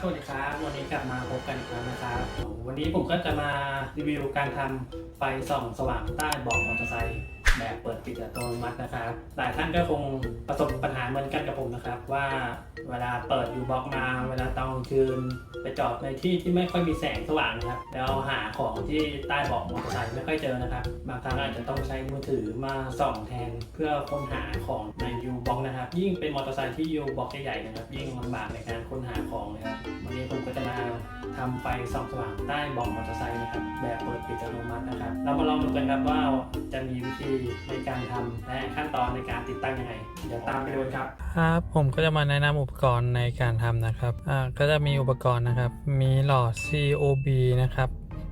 สวัสดีครับ วันนี้กลับมาพบกันอีกแล้วนะครับ วันนี้ผมก็จะมารีวิวการทำไฟส่องสว่างใต้เบาะมอเตอร์ไซค์แบบเปิดปิดอัตโนมัตินะครับ หลายท่านก็คงประสบปัญหาเหมือนกันกับผมนะครับ ว่าเวลาเปิดยูบล็อกมา เวลาตอนคืน ไปจอดในที่ที่ไม่ค่อยมีแสงสว่างนะครับ แล้วหาของที่ใต้เบาะมอเตอร์ไซค์ไม่ค่อยเจอนะครับ บางครั้งอาจจะต้องใช้มือถือมาส่องแทนเพื่อค้นหาของในยูบ็อกนะครับ ยิ่งเป็นมอเตอร์ไซค์ที่ยูบ็อกใหญ่ๆนะครับ ยิ่งลำบากในการค้นหา ทำไฟส่องสว่างใต้เบาะมอเตอร์ไซค์นะครับแบบเปิดปิดอัตโนมัตินะครับ เรามาลองดูกันครับว่าจะมีวิธีในการทำและขั้นตอนในการติดตั้งยังไง เดี๋ยวตามไปดูกันครับ ครับผมก็จะมาแนะนำอุปกรณ์ในการทำนะครับอ่าก็จะมีอุปกรณ์นะครับ มีหลอด COB นะครับ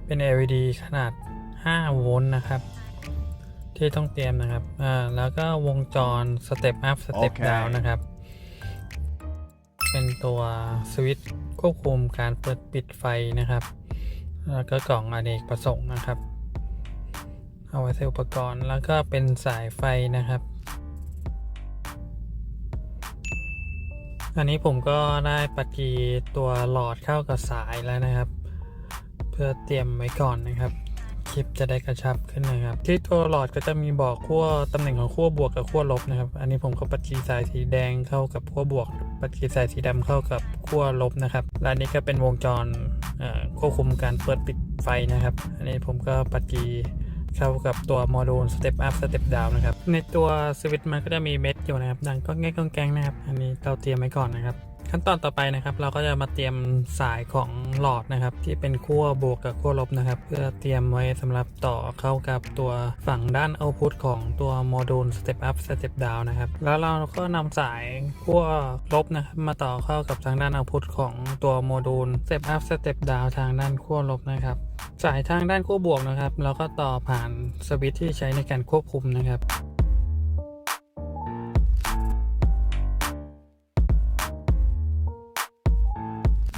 เป็น LED ขนาด 5 โวลต์นะครับ ที่ต้องเตรียมนะครับอ่าแล้วก็วงจร Step Up Step โอเค Down นะครับ เป็นตัวสวิตช์ควบคุมการเปิดปิดไฟนะครับ แล้วก็กล่องอเนกประสงค์นะครับ เอาไว้ใส่อุปกรณ์แล้วก็เป็นสายไฟนะครับ อันนี้ผมก็ได้ปฏิตัวหลอดเข้ากับสายแล้วนะครับ เพื่อเตรียมไว้ก่อนนะครับ ลิปจะได้กระชับขึ้นนะครับ ที่ตัวหลอดก็จะมีบอกขั้วตำแหน่งของขั้วบวกกับขั้วลบนะครับ อันนี้ผมก็ปฏิสายสีแดงเข้ากับขั้วบวกปฏิสายสีดำเข้ากับขั้วลบนะครับและนี้ก็เป็นวงจรควบคุมการเปิดปิดไฟนะครับ อันนี้ผมก็ปฏิเข้ากับตัวโมดูล Step Up Step Down นะครับ ในตัวสวิตช์มันก็จะมีเม็ดอยู่นะครับ ดังก็แง่ก้องแกงนะครับ อันนี้เราเตรียมไว้ก่อนนะครับ ขั้นตอนต่อไปนะครับ เราก็จะมาเตรียมสายของหลอดนะครับ ที่เป็นขั้วบวกกับขั้วลบนะครับ เพื่อเตรียมไว้สำหรับต่อเข้ากับตัวฝั่งด้านเอาพุตของตัวโมดูล Step Up Step Down นะครับ แล้วเราก็นำสายขั้วลบนะครับมาต่อเข้ากับทางด้านเอาพุตของตัวโมดูล Step Up Step Down ทางด้านขั้วลบนะครับสายทางด้านขั้วบวกนะครับ เราก็ต่อผ่านสวิตช์ที่ใช้ในการควบคุมนะครับ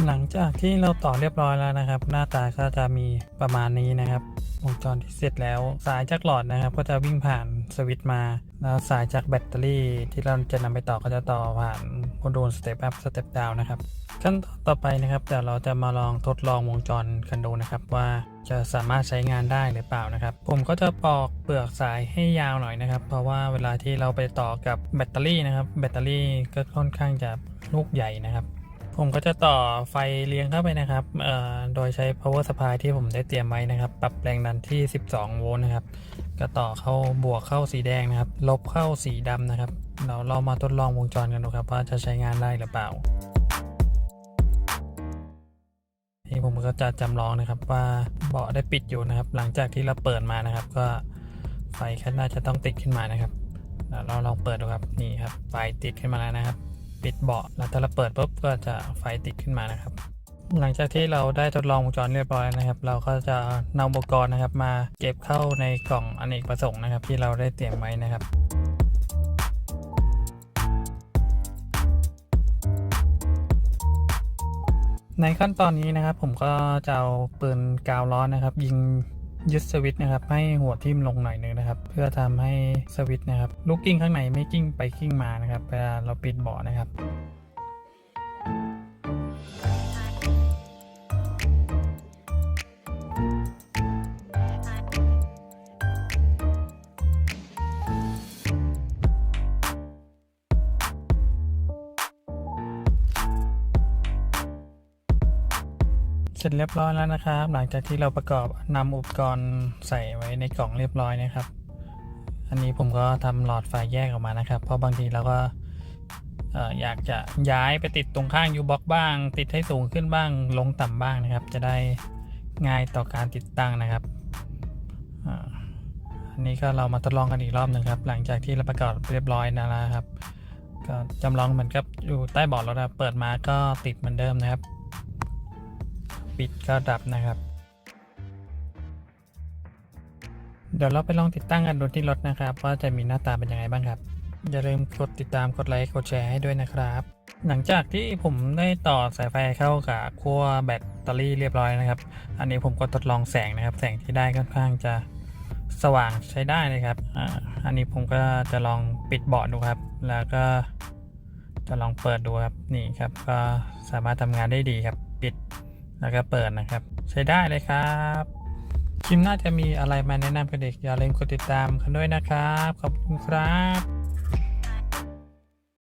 หลังจากที่เราต่อเรียบร้อยแล้วนะครับ หน้าตาก็จะมีประมาณนี้นะครับ วงจรที่เสร็จแล้ว สายจากหลอดนะครับ ก็จะวิ่งผ่านสวิตช์มา แล้วสายจากแบตเตอรี่ ที่เราจะนำไปต่อก็จะต่อผ่านโมดูลสเตปอัพสเตปดาวนะครับขั้นตอนต่อไปนะครับเดี๋ยวเราจะมาลองทดลองวงจรกันดูนะครับ ว่าจะสามารถใช้งานได้หรือเปล่านะครับ ผมก็จะปอกเปลือกสายให้ยาวหน่อยนะครับ เพราะว่าเวลาที่เราไปต่อกับแบตเตอรี่นะครับ แบตเตอรี่ก็ค่อนข้างจะลูกใหญ่นะครับ ผมก็จะต่อไฟเลี้ยงเข้าไปนะครับ โดยใช้ power supply ที่ผมได้เตรียมไว้นะครับ ปรับแรงดันที่ 12 โวลต์นะครับ ก็ต่อเข้าบวกเข้าสีแดงนะครับ ลบเข้าสีดำนะครับ เราเรามาทดลองวงจรกันดูครับว่าจะใช้งานได้หรือเปล่า นี่ผมก็จะจำลองนะครับว่าเบาะได้ปิดอยู่นะครับ หลังจากที่เราเปิดมานะครับ ก็ไฟก็น่าจะต้องติดขึ้นมานะครับ เราลองเปิดดูครับ นี่ครับ ไฟติดขึ้นมาแล้วนะครับ ปิดเบาะแล้วถ้าเราเปิดปุ๊บก็จะไฟติดขึ้นมานะครับ หลังจากที่เราได้ทดลองวงจรเรียบร้อยนะครับ เราก็จะนำอุปกรณ์นะครับ มาเก็บเข้าในกล่องอเนกประสงค์นะครับ ที่เราได้เตรียมไว้นะครับในขั้นตอนนี้นะครับผมก็จะเอาปืนกาวร้อนนะครับ ยิง ยึดสวิตช์นะครับให้หัวทิ่มลงหน่อยหนึงนะครับ เพื่อทำให้สวิตช์นะครับลูกกิ้งข้างในไม่กิ้งไปกิ้งมานะครับเวลาเราปิดเบาะนะครับ เสร็จเรียบร้อยแล้วนะครับ หลังจากที่เราประกอบนำอุปกรณ์ใส่ไว้ในกล่องเรียบร้อยนะครับ อันนี้ผมก็ทำหลอดไฟแยกออกมานะครับ เพราะบางทีเราก็อยากจะย้ายไปติดตรงข้างยูบ็อกบ้าง ติดให้สูงขึ้นบ้าง ลงต่ำบ้างนะครับ จะได้ง่ายต่อการติดตั้งนะครับอันนี้ก็เรามาทดลองกันอีกรอบหนึ่งครับ หลังจากที่เราประกอบเรียบร้อยแล้วนะครับ ก็จำลองเหมือนกับอยู่ใต้บาะรถนะครับเปิดมาก็ติดเหมือนเดิมนะครับ ปิดก็ดับนะครับ เดี๋ยวเราไปลองติดตั้งกันดูที่รถนะครับ ว่าจะมีหน้าตาเป็นยังไงบ้างครับ อย่าลืมกดติดตามกดไลค์กดแชร์ให้ด้วยนะครับ หลังจากที่ผมได้ต่อสายไฟเข้ากับขั้วแบตเตอรี่เรียบร้อยนะครับ อันนี้ผมก็ทดลองแสงนะครับ แสงที่ได้ค่อนข้างจะสว่างใช้ได้เลยครับออันนี้ผมก็จะลองปิดเบาะดูครับ แล้วก็จะลองเปิดดูครับ นี่ครับ ก็สามารถทำงานได้ดีครับ ปิด แล้วก็เปิดนะครับ ใช้ได้เลยครับคลิมน่าจะมีอะไรมาแนะนำกันอีกอย่าลืมกดติดตามกันด้วยนะครับ ขอบคุณครับ